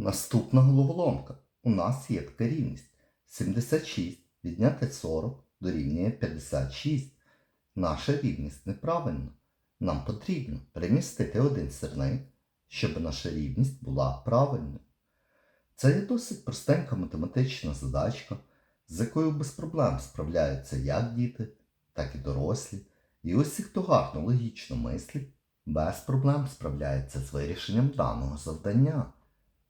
Наступна головоломка. У нас є така рівність. 76 відняти 40 дорівнює 56. Наша рівність неправильна. Нам потрібно перемістити один сірник, щоб наша рівність була правильною. Це є досить простенька математична задачка, з якою без проблем справляються як діти, так і дорослі. І усі, хто гарно логічно мислить, без проблем справляється з вирішенням даного завдання.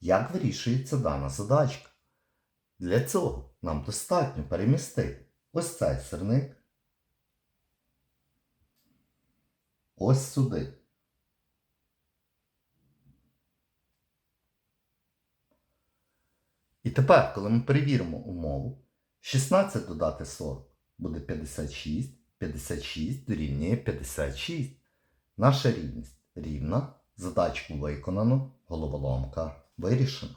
Як вирішується дана задачка? Для цього нам достатньо перемістити ось цей сирник ось сюди. І тепер, коли ми перевіримо умову, 16 додати 40 буде 56, 56 дорівнює 56. Наша рівність рівна, задачку виконано, головоломка вирішена.